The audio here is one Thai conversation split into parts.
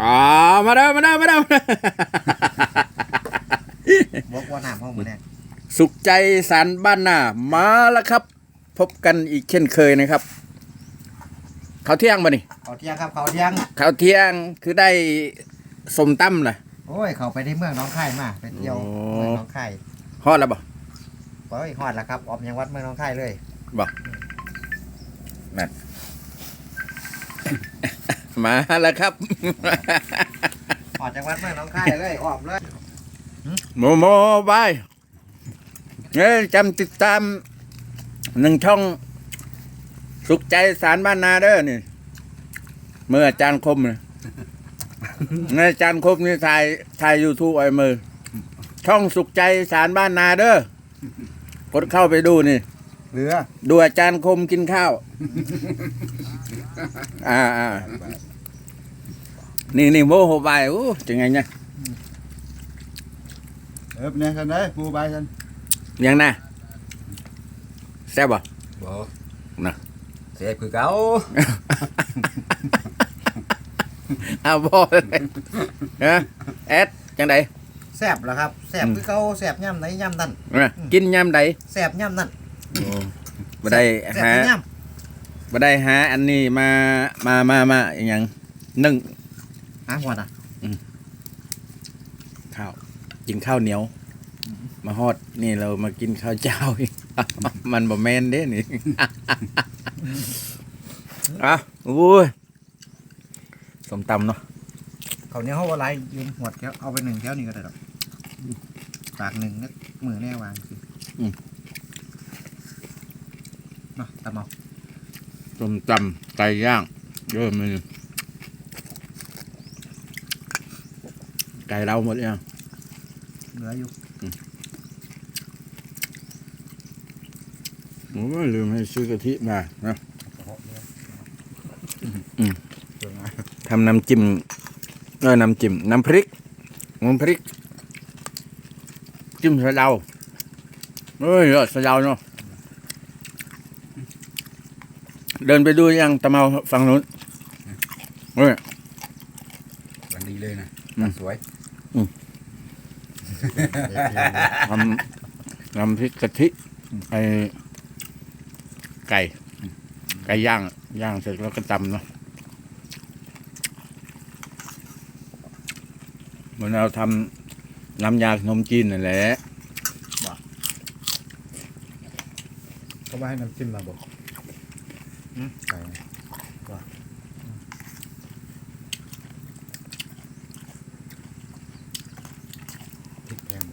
อ๋อมาเด้อมาเด้อมาเด้อมาเด้อบอกว่าน้ำห้องมันเนี่ยสุขใจสารบ้านนามาแล้วครับ พบกันอีกเช่นเคยนะครับข้าวเที่ยงมานี่เขาเที่ยงครับเขาเที่ยงข้าวเที่ยงคือได้สมตั้มนะ โอ้ย เขาไปที่เมืองหน้องคายมาไปเที่ยวโอ้ เมืองหน้องคายฮอดแล้วบ่ โอ้ยฮอดแล้วครับออมยังวัดเมืองหน้องคายเลย มาแล้วครับฮอดจังหวัดเมืองหน้องคายเลยออมเลยโมโมบายเอ้ยจำติดตามหนึ่งช่อง สุขใจสารบ้านนาเด้อนี่ เมื่ออาจารย์คมนะเมื่ออาจารย์คมนี่ถ่ายถ่ายยูทูบไอ้มือ ช่องสุขใจสารบ้านนาเด้อกดเข้าไปดูนี่ เรือดูอาจารย์คมกินข้าว อ่าอ่านี่นี่โมโหบายโอ้จังไงเนี่ยเออเนี่ยกันได้ปูใบกันยังน่ะแซ่บบ่บ่น่ะเสียคือเก่าเอาบ่เลยฮะแอดจังไดแซ่บเหรอครับแซ่บอืมคือเขาแซ่บย่ำไหนย่ำนั่นน่ะกินยามใดแซ่บย่ำนั่นบ่ได้แซ่บหาที่ย่ บ่ได้หาอันนี้มามามามาอหย่างนึ่งำหาหัวน่ะข้าวกินข้าวเหนียว มาฮอดนี่เรามากินข้าวเจ้าอีกมันบ่แม่นเด้นี่ อะโอ้ยสมตำเนาะเขาวเหนี้เขาว่าไรยืมหัวแก้วเอาไปหนึ่งแก้วนี่ก็ได้หรอกปากหนึ่งนึกมือแน่วางสิเนาะตามเอา สมตำไก่ย่างเยอะมือไก่เราหมดยังเหลืออยู่โอ้ยลืมให้ซื้อกะทิมานะทำน้ำจิ้มเออน้ำจิ้มน้ำพริกน้ำพริก จิ้มสะเดาเอ้ยยอดสะเดาเนาะ เดินไปดูยังตะเมาฝั่งนู้นเฮ้ยวันดีเลยนะอืม สวยทำน้ำพริกกะทิไอไก่ ไก่ย่าง ย่างเสร็จแล้วก็ตำเนาะเหมือนเราทำน้ำยาขนมจีนนั่นแหละเขาว่าให้น้ำจิ้มมาบอก ไก่ว่าพริกแพง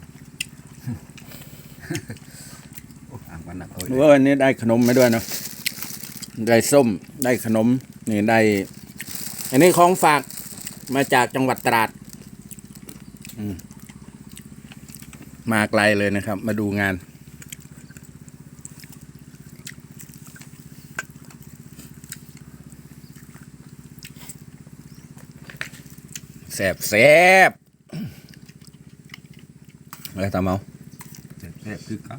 อ่างวันนักเลยว่าวันนี้ได้ขนมมาด้วยเนาะได้ส้มได้ขนมนี่ได้ อันนี้ของฝากมาจากจังหวัดตราด อืมมาไกลเลยนะครับ มาดูงาน บแสบอะไรตามเอาแซ่บๆคือเก่า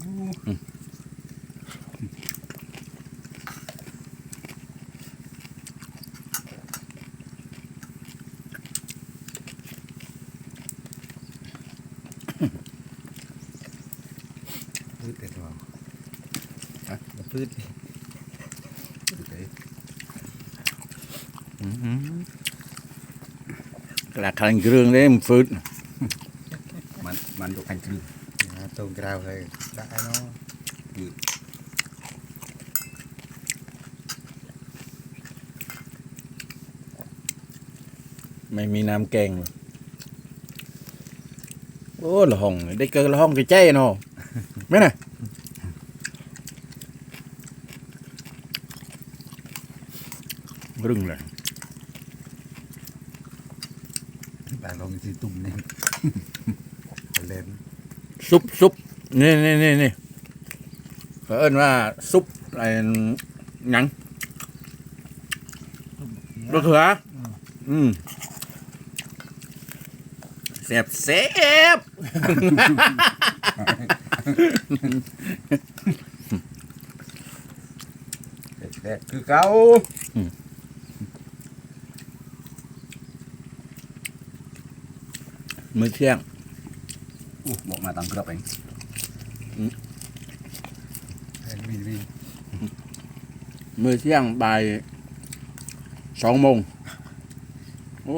พืชแต่ตัวฮะพืชกระคันเครื่องเลยมันฟืดมันมันดูอั นคือตรงกราวเลยได้เนาะไม่มีน้ำแกงเลยโอ้ละห้องได้เกิน ละห้องก็ใจเนาะไม่น่ะรึงเลยแต่ลงที่ตุ่มนี่เล่นซุปซุปนี่นี่นี่นี่เขาเอิ้นว่าซุปอะไรหยังมะเขืออืมแซ่บแซ่บแซ่บๆคือเก่า มื้อเที่ยงอู้บอกมาตังกระเองแอนวีวีมื้อเที่ยงบ่ายสองโมงโอ้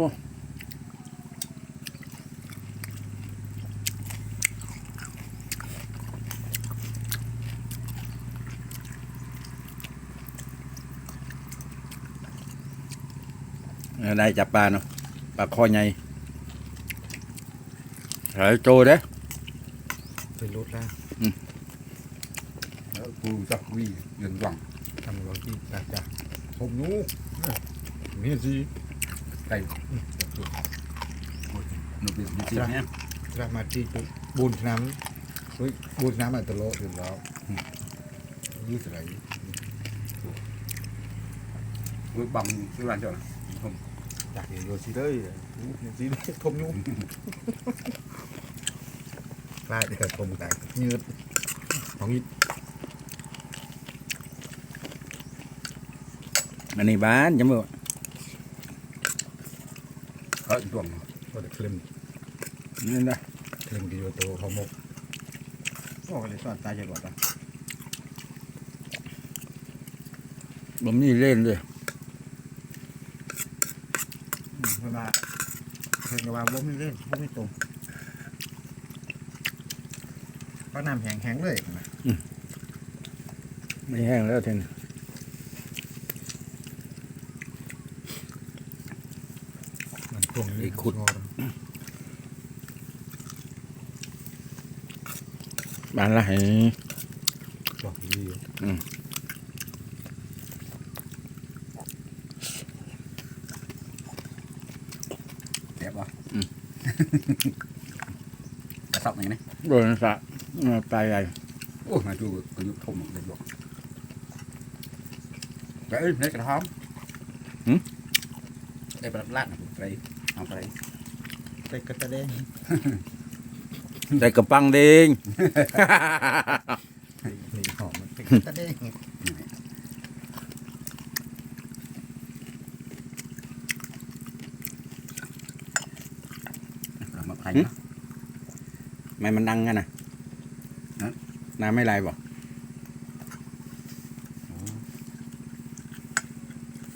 ได้จับปลาเนาะปลาคอใหญ่ หายโจเด้เป็นรถแล้วแล้วกูจักวีเงินวังทำรถที่จากจากผมนู้มีสิไก่หนูเป็นดิจิเนี่ยรามาที่ปุ๊ บบุญน้ำเฮ้บุญน้ำอัตโลถึงแล้วยืดอะไรกูบังที่ร้านเจ้าน่ะผมอยากเห็นโยชิเลยโยชิเลยทมยุ่งกล้าจะทมแต่ยืดของอีอันนี้บ้านจำบ่เขาดวงก็จะเคลมนี่นะเคลมกิโยโตเขามกโอ้เลยสอดตายจะกดอะบ่มีเล่นเลยเวลาเพิ่นก็ว่าบ่มีเล่นบ่มีตรง ก็น้ำแห้งๆเลยนะไม่แห้งแล้วเทนมันตรงนี้บ้านละให้บอกดีแอบวะกระสับอย่างนี้โดนสะเออ ปลายใหญ่โอ้มาดูก็ยุบทมเลยบอกไก่ในกระทอมไอ้ปลาลาดไก่เอาไปใส่กระตะเด้งใส่กระปังเดงนี่หอมใส่กระตะเด้งเรามาไผ่นะไม่มันดังกั นนะฮะน้ำไม่ไหลบ่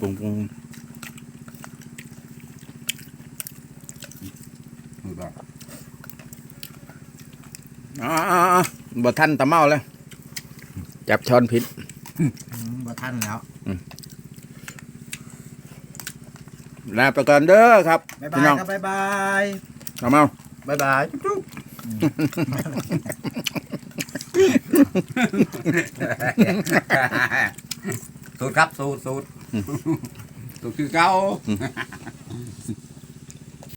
ปุ้งปุ้งมือบอกอ๋อบ่ทันตะเมาแล้ว จับช้อนผิดอืมบ่ทันแล้วลาไปก่อนเด้อครับบ๊ายพี่บายน้องครับบ๊ายบายตะเมาบ๊ายบายจุ๊บ สูตรครับสูตรสูตรสูตรคือเก้า